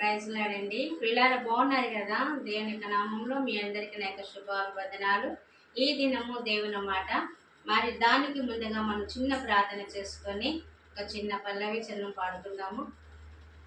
Praise పిల్లలు బాగున్నారు కదా? దేవుని యొక్క నామంలో మీ అందరికీ నా యొక్క శుభాభివందనాలు. ఈ దినము దేవుని మాట. మరి దానికి ముందుగా మనం చిన్న ప్రార్థన చేసుకొని ఒక చిన్న పల్లవి చరణం పాడుతున్నాము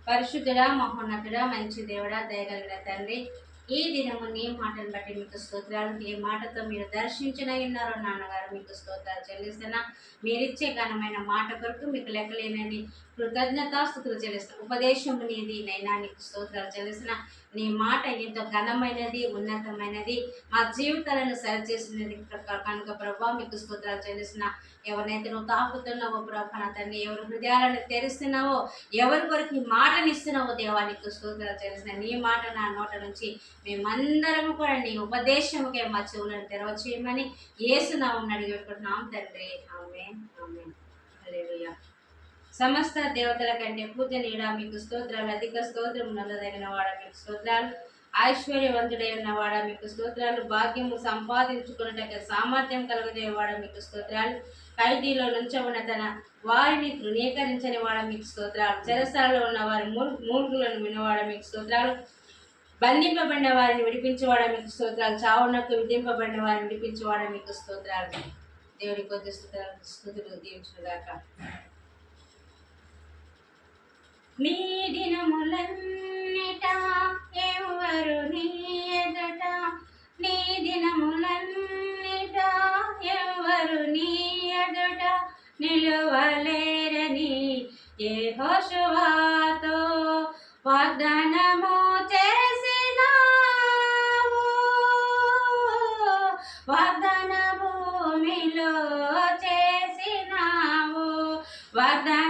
పరిశుద్ధుడా మహోన్నతుడా మంచి దేవుడా దయగలిగిన తండ్రి ఈ దినము నీ మాటను బట్టి మీకు స్తోత్రాలు. ఏ మాటతో మీరు దర్శించిన ఉన్నారో నాన్నగారు మీకు స్తోత్రాలు చెల్లిస్తున్నా. మీరిచ్చే ఘనమైన మాట కొరకు మీకు లెక్కలేనని కృతజ్ఞతాస్థుతులు చెల్లిస్తాను ఉపదేశం నీది నైనా నీకు స్తోత్రాలు చెల్లిస్తున్నా నీ మాట ఎంతో ఘనమైనది ఉన్నతమైనది మా జీవితాలను సరిచేసినది. కనుక ప్రభావ మీకు స్తోత్రాలు చెల్లిసిన ఎవరినైతే నువ్వు తాకుతున్నావో ప్రభా నా తండ్రి ఎవరి హృదయాలను తెరుస్తున్నావో ఎవరి కొరకు మాటనిస్తున్నావో మాటని ఇస్తున్నావో దేవానికి స్తోత్రాలు చెల్లిస్తున్నా నీ మాట నా నోట నుంచి మేమందరం కూడా నీ ఉపదేశముకే మా చెవులను తెరవచేయమని ఏసునామని అడిగి పెట్టుకుంటున్నాం తండ్రి ఆమె ఆమె హల్లెలూయా. సమస్త దేవతల కంటే పూజనీయుడా మీకు స్తోత్రాలు అధిక స్తోత్రం నల్లదగిన వాడ మీకు స్తోత్రాలు. ఐశ్వర్యవంతుడై ఉన్నవాడ మీకు స్తోత్రాలు. భాగ్యము సంపాదించుకున్నట సామర్థ్యం కలుగజేవాడ మీకు స్తోత్రాలు. ఖైదీలో నుంచబడిన తన వారిని తృణీకరించని వాడ మీకు స్తోత్రాలు. చెరసాలలో ఉన్న వారి మూర్ఖులను వినవాడ మీకు స్తోత్రాలు. బంధింపబడిన వారిని విడిపించేవాడ మీకు స్తోత్రాలు. చావునకు విధింపబడిన వారిని విడిపించేవాడ మీకు స్తోత్రాలు. దేవుడి కొద్ది స్తోత్రాలు. స్థుతులు దీవించుగాక నీ దినములన్నిట ఎవరు నీ ఎదట? నీ దినములన్నిట ఎవరు నీ ఎదుట? నిలువలేరని ఏ హోషువాతో వాగ్దానము చేసినావు. వాగ్దాన భూమిలో చేసినావు. వాగ్దానము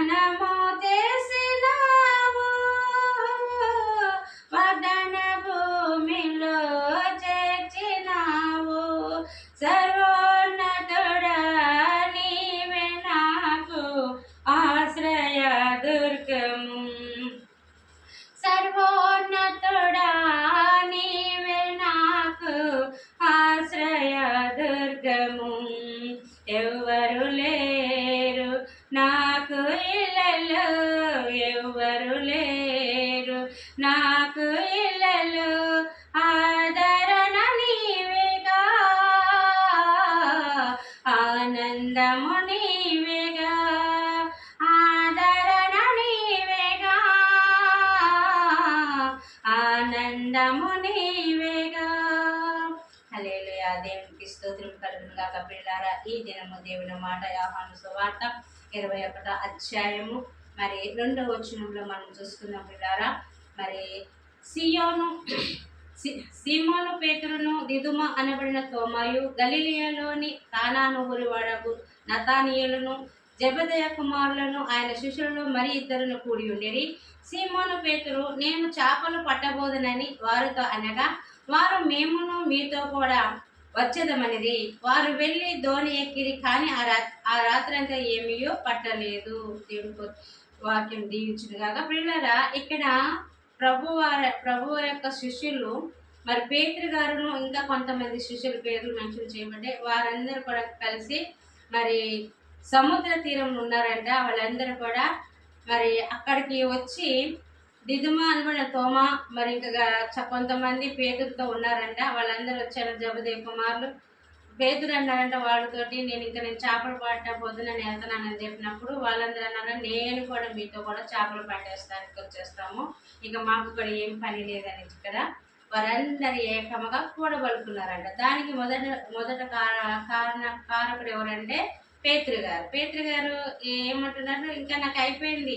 ఆనందము నీవేగా ఆదరణ నీవేగా ఆనందము నీవేగా. హల్లెలూయా దేవునికి స్తోత్రం కలుగును కాక పిల్లారా. ఈ దినము దేవుని మాట యాహాను సువార్త ఇరవై ఒకట అధ్యాయము. మరి రెండవ వచనంలో మనం చూసుకున్నాం పిల్లారా. మరి సియోను సీమోను పేతురును దిదుమ అనబడిన తోమాయు గలీలియలోని కానాను ఊరివాడకు నతానియలను జబదయ కుమారులను ఆయన శిష్యులను మరి ఇద్దరును కూడి ఉండేది సీమోను పేతురు నేను చేపలు పట్టబోదనని వారితో అనగా వారు మేమును మీతో కూడా వచ్చేదమనిది వారు వెళ్ళి ధోని ఎక్కిరి కానీ ఆ రా ఆ రాత్రంతా ఏమీయో పట్టలేదు. దేవుడు వాక్యం దీవించును కాక పిల్లరా ఇక్కడ ప్రభు వారి ప్రభు యొక్క శిష్యులు మరి పేతురు గారును ఇంకా కొంతమంది శిష్యుల పేర్లు మెన్షన్ చేయబడ్డే వారందరూ కూడా కలిసి మరి సముద్ర తీరంలో ఉన్నారంట. వాళ్ళందరూ కూడా మరి అక్కడికి వచ్చి దిదుమ అనుకున్న తోమ మరి ఇంకా కొంతమంది పేతులతో ఉన్నారంట. వాళ్ళందరూ వచ్చారు జబదే కుమారులు. పేతురు అన్నారంట వాళ్ళతోటి నేను ఇంకా నేను చేపలు పట్ట పొద్దున నేను అని చెప్పినప్పుడు వాళ్ళందరూ అన్నారు నేను కూడా మీతో కూడా చేపలు పట్టేస్తానికి వచ్చేస్తాము. ఇక మాకు ఇక్కడ ఏం పని లేదని ఇక్కడ. వారందరి ఏకముగా కూడబలుకున్నారంట దానికి మొదట మొదట కార కారణ కారకుడు ఎవరంటే పేతృ గారు. పేతృ గారు ఏమంటున్నారు ఇంకా నాకు అయిపోయింది.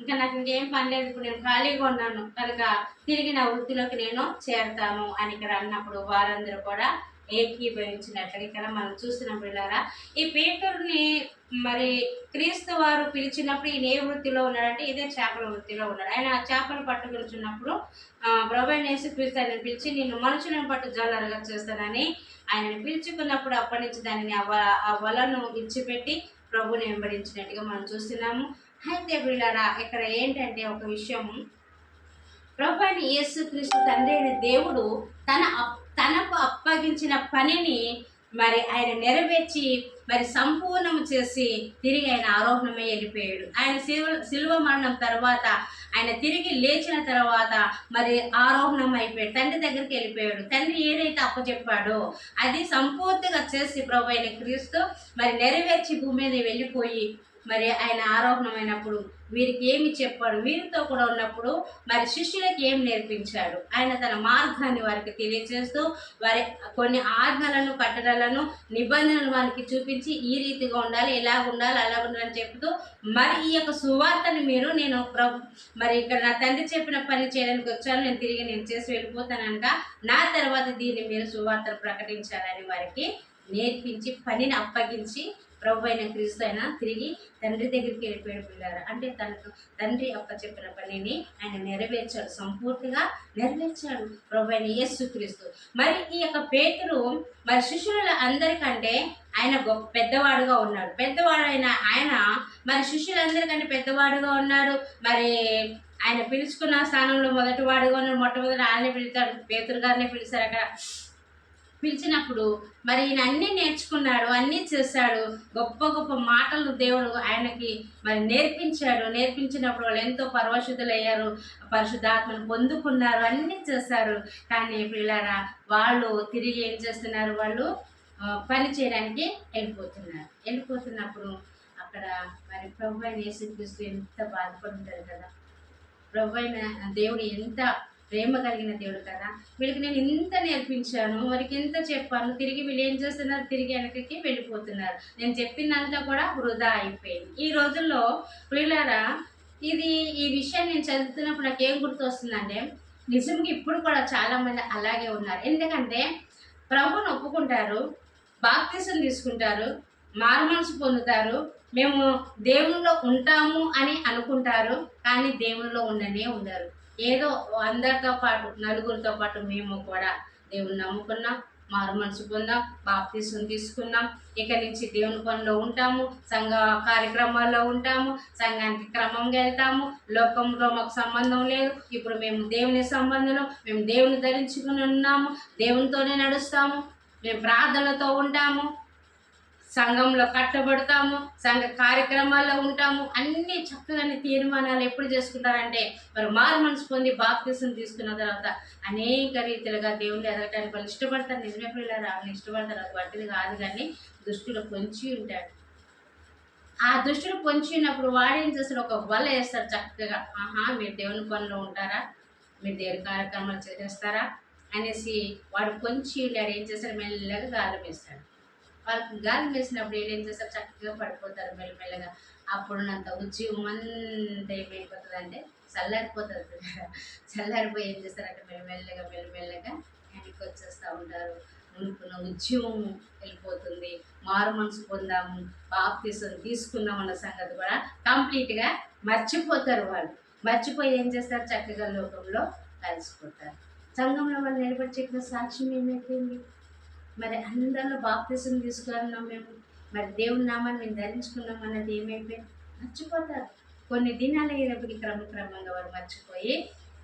ఇంకా నాకు ఇంకేం పని లేదు ఇప్పుడు నేను ఖాళీగా ఉన్నాను. కనుక తిరిగి నా వృత్తిలోకి నేను చేరతాను అని ఇక్కడ అన్నప్పుడు వారందరూ కూడా ఏకీభవించినట్లుగా ఇక్కడ మనం చూస్తున్నాం ఇలారా? ఈ పేతుర్ని మరి క్రీస్తు వారు పిలిచినప్పుడు ఈయన ఏ వృత్తిలో ఉన్నాడంటే ఇదే చేపల వృత్తిలో ఉన్నాడు. ఆయన ఆ చేపలు పట్టుకొచ్చున్నప్పుడు ప్రభైన యేసుక్రీస్తు ఆయన పిలిచి నేను మనుషులను పట్టు జల్లరగా చేస్తానని ఆయనను పిలుచుకున్నప్పుడు అప్పటి నుంచి దానిని ఆ ఆ వలను విడిచిపెట్టి ప్రభుని వెంబడించినట్టుగా మనం చూస్తున్నాము. అయితే వీళ్ళరా ఇక్కడ ఏంటంటే ఒక విషయం. ప్రభు అయిన యేసుక్రీస్తు తండ్రి అయిన దేవుడు తన అప్- తనకు అప్పగించిన పనిని మరి ఆయన నెరవేర్చి మరి సంపూర్ణం చేసి తిరిగి ఆయన ఆరోహణమే వెళ్ళిపోయాడు. ఆయన శిల్వ శిల్వ మరణం తర్వాత ఆయన తిరిగి లేచిన తర్వాత మరి ఆరోహణం అయిపోయాడు. తండ్రి దగ్గరికి వెళ్ళిపోయాడు. తండ్రి ఏదైతే అప్పచెప్పాడో అది సంపూర్తిగా చేసి ప్రభు అయిన క్రీస్తు మరి నెరవేర్చి భూమి మీద వెళ్ళిపోయి మరి ఆయన ఆరోహణమైనప్పుడు వీరికి ఏమి చెప్పాడు? వీరితో కూడా ఉన్నప్పుడు మరి శిష్యులకు ఏం నేర్పించాడు? ఆయన తన మార్గాన్ని వారికి తెలియజేస్తూ వారి కొన్ని ఆజ్ఞలను కట్టడలను నిబంధనలు వారికి చూపించి ఈ రీతిగా ఉండాలి ఎలా ఉండాలి అలా ఉండాలని చెప్తూ మరి ఈ యొక్క సువార్తను మీరు నేను ప్రభు మరి ఇక్కడ నా తండ్రి చెప్పిన పని చేయడానికి వచ్చాను నేను తిరిగి నేను చేసి వెళ్ళిపోతానక నా తర్వాత దీన్ని మీరు సువార్తను ప్రకటించాలని వారికి నేర్పించి పనిని అప్పగించి ప్రభు అయిన క్రీస్తు అయినా తిరిగి తండ్రి దగ్గరికి వెళ్ళిపోయాడు పిల్లారు. అంటే తనకు తండ్రి అప్ప చెప్పిన పనిని ఆయన నెరవేర్చాడు సంపూర్తిగా నెరవేర్చాడు ప్రభు అయిన యేసు క్రీస్తు. మరి ఈ యొక్క పేతురు మరి శిష్యుల అందరికంటే ఆయన గొప్ప పెద్దవాడుగా ఉన్నాడు. పెద్దవాడు అయిన ఆయన మరి శిష్యులందరికంటే పెద్దవాడుగా ఉన్నాడు. మరి ఆయన పిలుచుకున్న స్థానంలో మొదటి వాడుగా ఉన్నాడు. మొట్టమొదటి ఆయనే పిలుస్తాడు పేతురు గారిని పిలిచారు అక్కడ. పిలిచినప్పుడు మరి ఈయన అన్నీ నేర్చుకున్నాడు అన్నీ చేశాడు గొప్ప గొప్ప మాటలు దేవుడు ఆయనకి మరి నేర్పించాడు. నేర్పించినప్పుడు వాళ్ళు ఎంతో పరవశుద్ధులయ్యారు పరిశుద్ధాత్మను పొందుకున్నారు అన్నీ చేశారు. కానీ పిల్లరా వాళ్ళు తిరిగి ఏం చేస్తున్నారు? వాళ్ళు పని చేయడానికి వెళ్ళిపోతున్నారు. వెళ్ళిపోతున్నప్పుడు అక్కడ మరి ప్రభు అయిన యేసుక్రీస్తు ఎంత బాధపడుంటారు కదా. ప్రభు అయిన దేవుడు ఎంత ప్రేమ కలిగిన దేవుడు కదా. వీళ్ళకి నేను ఇంత నేర్పించాను వారికి ఎంత చెప్పాను తిరిగి వీళ్ళు ఏం చేస్తున్నారు? తిరిగి వెనకకి వెళ్ళిపోతున్నారు. నేను చెప్పిందంతా కూడా వృధా అయిపోయింది. ఈ రోజుల్లో పిల్లరా ఇది ఈ విషయాన్ని నేను చదువుతున్నప్పుడు నాకు ఏం గుర్తు వస్తుందంటే నిజంగా ఇప్పుడు కూడా చాలామంది అలాగే ఉన్నారు. ఎందుకంటే ప్రభుని ఒప్పుకుంటారు బాప్తీసం తీసుకుంటారు మారు మనసు పొందుతారు మేము దేవునిలో ఉంటాము అని అనుకుంటారు కానీ దేవునిలో ఉండనే ఉండరు. ఏదో అందరితో పాటు నలుగురితో పాటు మేము కూడా దేవుని నమ్ముకున్నాం మారు మనసు పొందాం బాప్తీసుని తీసుకున్నాం. ఇక నుంచి దేవుని పనిలో ఉంటాము సంఘ కార్యక్రమాల్లో ఉంటాము సంఘానికి క్రమంగా వెళ్తాము. లోకంలో మాకు సంబంధం లేదు. ఇప్పుడు మేము దేవుని సంబంధంలో మేము దేవుని ధరించుకుని ఉన్నాము దేవునితోనే నడుస్తాము మేము ప్రార్థనలతో ఉంటాము. సంఘంలో కట్టబడతాము సంఘ కార్యక్రమాల్లో ఉంటాము అన్ని చక్కగానే తీర్మానాలు ఎప్పుడు చేసుకుంటారంటే మరి మారు మనసు పొంది బాప్తీసం తీసుకున్న తర్వాత అనేక రీతిలుగా దేవుని ఎదగటానికి వాళ్ళు ఇష్టపడతారు. నిజమే పిల్లలు వాళ్ళని ఇష్టపడతారు. అది వాటిది కాదు కానీ దుష్టులు పొంచి ఉంటాడు. ఆ దుష్టులు పొంచి ఉన్నప్పుడు వాడు ఏం చేస్తాడు? ఒక వల వేస్తాడు చక్కగా. ఆహా మీరు దేవుని పనిలో ఉంటారా? మీరు దేవుని కార్యక్రమాలు చేసేస్తారా అనేసి వాడు పొంచి ఉండాడు ఏం చేస్తాడు? మెల్లగా గాలం వేస్తాడు. వాళ్ళకి గాలి వేసినప్పుడు వీళ్ళు ఏం చేస్తారు? చక్కగా పడిపోతారు మెల్లమెల్లగా అప్పుడున్నంత ఉద్యోగం అంతా ఏమైపోతుంది అంటే చల్లారిపోతుంది. చల్లారిపోయి ఏం చేస్తారు? అంటే మెల్లమెల్లగా మెల్లమెల్లగా వెనక్కి వచ్చేస్తూ ఉంటారు. అనుకున్న ఉద్యమం వెళ్ళిపోతుంది. మారు మనసు పొందాము. బాప్తీసం తీసుకుందాం అన్న సంగతి కూడా కంప్లీట్గా మర్చిపోతారు వాళ్ళు. మర్చిపోయి ఏం చేస్తారు? చక్కగా లోకంలో కలిసిపోతారు. సంఘంలో వాళ్ళు నిలబడి చెప్పిన సాక్ష్యం ఏమైపోయింది? మరి అందరిలో బాప్తిజం తీసుకున్నాం మేము మరి దేవుని నామాన్ని మేము ధరించుకున్నాం అన్నది ఏమైపోయింది మర్చిపోతారు. కొన్ని దినాలు అయినప్పటికీ క్రమక్రమంగా వారు మర్చిపోయి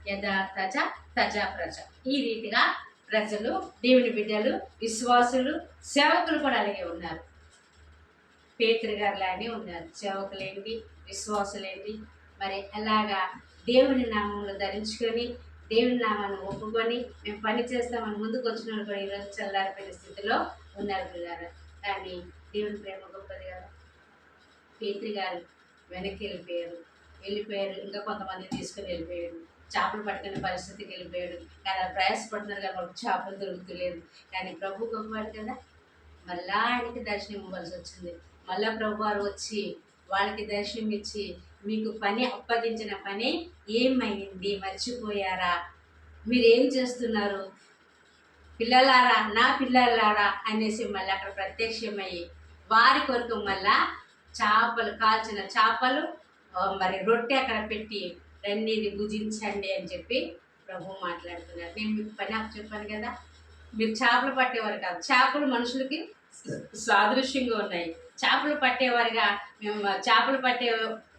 యథా తజ తజా ప్రజ. ఈ రీతిగా ప్రజలు దేవుని బిడ్డలు విశ్వాసులు సేవకులు కూడా అలాగే ఉన్నారు. పేతురు గారు లాగే ఉన్నారు. సేవకులేంటి విశ్వాసులేంటి మరి అలాగా దేవుని నామంలో ధరించుకొని దేవుని నామాన్ని ఒప్పుకొని మేము పని చేస్తామని ముందుకు వచ్చిన వాళ్ళు కూడా ఈరోజు చల్లారిపోయిన స్థితిలో ఉన్నారు పిల్లలు కానీ దేవుని ప్రేమ గొప్పది కదా పేత్రి గారు వెనక్కి వెళ్ళిపోయారు. వెళ్ళిపోయారు. ఇంకా కొంతమంది తీసుకుని వెళ్ళిపోయారు. చేపలు పట్టుకునే పరిస్థితికి వెళ్ళిపోయాడు కానీ ఆ ప్రయాసపడుతున్నారు కానీ వాళ్ళకి చేపలు దొరుకుతలేదు. కానీ ప్రభు గొప్పవాడు కదా. మళ్ళా ఆయనకి దర్శనం ఇవ్వాల్సి వచ్చింది. మళ్ళా ప్రభు వారు వచ్చి వాళ్ళకి దర్శనం ఇచ్చి మీకు పని అప్పగించిన పని ఏమైంది? మర్చిపోయారా? మీరేం చేస్తున్నారు? పిల్లలారా నా పిల్లలారా అనేసి మళ్ళీ అక్కడ ప్రత్యక్షమయ్యి వారి కొరకు మళ్ళా చేపలు కాల్చిన చేపలు మరి రొట్టె అక్కడ పెట్టి రండి ఇది భుజించండి అని చెప్పి ప్రభు మాట్లాడుతున్నారు. నేను మీకు పని అప్పు చెప్పాను కదా మీరు చేపలు పట్టేవారు కాదు. చేపలు మనుషులకి సాదృశ్యంగా ఉన్నాయి. చేపలు పట్టేవారుగా మేము చేపలు పట్టే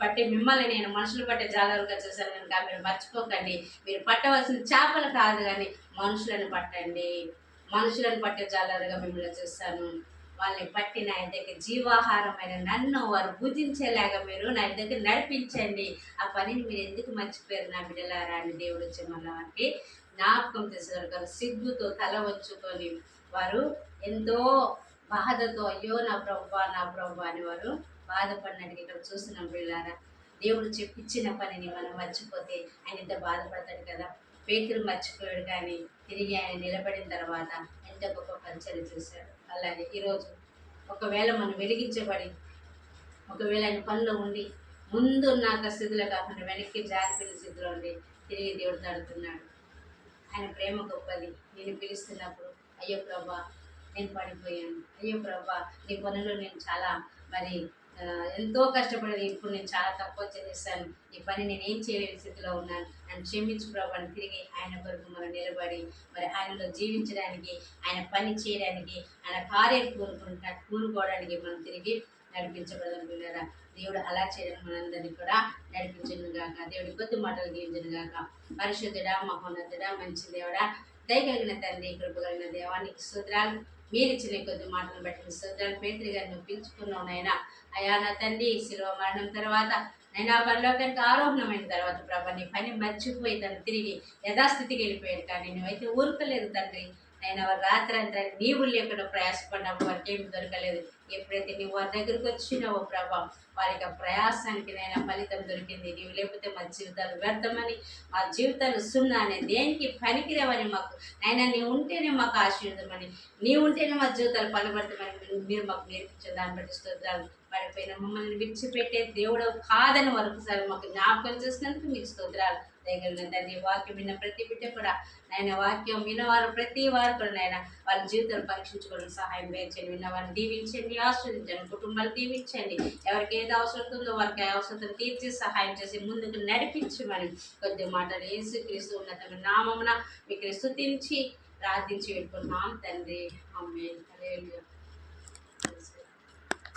పట్టే మిమ్మల్ని నేను మనుషులు పట్టే జాలరుగా చేశాను కనుక మీరు మర్చిపోకండి. మీరు పట్టవలసిన చేపలు కాదు కానీ మనుషులను పట్టండి. మనుషులను పట్టే జాలరుగా మిమ్మల్ని చూస్తాను వాళ్ళని పట్టి నా దగ్గర జీవాహారమైన నన్ను వారు భుజించేలాగా మీరు నా దగ్గర నడిపించండి. ఆ పనిని మీరు ఎందుకు మర్చిపోయారు నా బిడ్డలారా అని దేవుడు వచ్చి మళ్ళీ వారికి జ్ఞాపకం చేసేవారు సిగ్గుతో తల వచ్చుకొని వారు ఎంతో బాధతో అయ్యో నా ప్రభా నా ప్రభు అని వారు బాధపడినట్టు ఇక్కడ చూస్తున్నాం పిల్లారా దేవుడు చెప్పించిన పనిని మనం మర్చిపోతే ఆయన ఎంత బాధపడతాడు కదా. పేతులు మర్చిపోయాడు కానీ తిరిగి ఆయన నిలబడిన తర్వాత ఎంత గొప్ప పరిచయం చూశాడు. అలాగే ఈరోజు ఒకవేళ మనం వెలిగించబడి ఒకవేళ ఆయన పనిలో ఉండి ముందు ఉన్న స్థితిలో కాకుండా వెనక్కి జారిపోయిన స్థితిలో ఉండి తిరిగి దేవుడు తడుతున్నాడు ఆయన ప్రేమ గొప్పది. నేను పిలుస్తున్నప్పుడు అయ్యో ప్రభా నేను పడిపోయాను. అయ్యో ప్రభా నీ పనులు నేను చాలా మరి ఎంతో కష్టపడి ఇప్పుడు నేను చాలా తక్కువ చేస్తాను ఈ పని నేను ఏం చేయలేని స్థితిలో ఉన్నాను. నన్ను క్షమించు ప్రభు తిరిగి ఆయన కొరకు మనం నిలబడి మరి ఆయనలో జీవించడానికి ఆయన పని చేయడానికి ఆయన కార్యం కోరుకుంటా కూరుకోవడానికి మనం తిరిగి నడిపించబడదనుకున్నారా దేవుడు అలా చేయడం మనందరినీ కూడా నడిపించను గాక. దేవుడి కొద్ది మాటలు దీవించను గాక. పరిశుద్ధుడా మహోన్నతుడా మంచి దేవుడా దయగలిగిన తండ్రి కృపగలిగిన దేవానికి సూత్రాలు మీరు ఇచ్చిన కొద్ది మాటలు బట్టి స్తోత్రాలు పేతురి గారిని నువ్వు పిలుచుకున్నావు నాయన. అయా నా తండ్రి శిలువ మరణం తర్వాత నైనా ఆ ఆరోహణమైన తర్వాత ప్రభా నీ పని మర్చిపోయి తను తిరిగి యథాస్థితికి వెళ్ళిపోయాడు. కానీ నువ్వైతే ఊరుకలేదు తండ్రి. నైనా రాత్రి అంతా నీవు లేకుండా ప్రయాసపడినప్పుడు వారికి ఏమి దొరకలేదు. ఎప్పుడైతే నువ్వు వారి దగ్గరికి వచ్చినావో ప్రభా వారికి ఆ ప్రయాసానికి నైనా ఫలితం దొరికింది. నీవు లేకపోతే మా జీవితాలు వ్యర్థమని మా జీవితాలు సున్నా అని దేనికి పనికిరావని మాకు నైనా నీవు ఉంటేనే మాకు ఆశీర్వదమని నీవు ఉంటేనే మా జీవితాలు ఫలపడతామని మీరు మాకు నేర్పించిన దాన్ని బట్టి స్తోత్రాలు. పడిపోయిన మమ్మల్ని విడిచిపెట్టే దేవుడు కాదని మరొకసారి మాకు జ్ఞాపకం చేసినందుకు మీకు స్తోత్రాలు. దయగలిగిన తండ్రి వాక్యం విన్న ప్రతి బిడ్డ కూడా నాయన వాక్యం విన్నవారు ప్రతి వారు కూడా నాయన వాళ్ళ జీవితాలు పరీక్షించుకోవడం సహాయం వేయించండి విన్నవారిని దీవించండి ఆస్వాదించండి కుటుంబాలు దీవించండి. ఎవరికి ఏది అవసరం ఉందో వారికి అవసరం తీర్చి సహాయం చేసి ముందుకు నడిపించమని కొద్ది మాటలు ఏసు క్రీస్తు ఉన్నతమైన నామమున మీకు స్థుతించి ప్రార్థించి పెట్టుకున్నాం తండ్రి. అమ్మే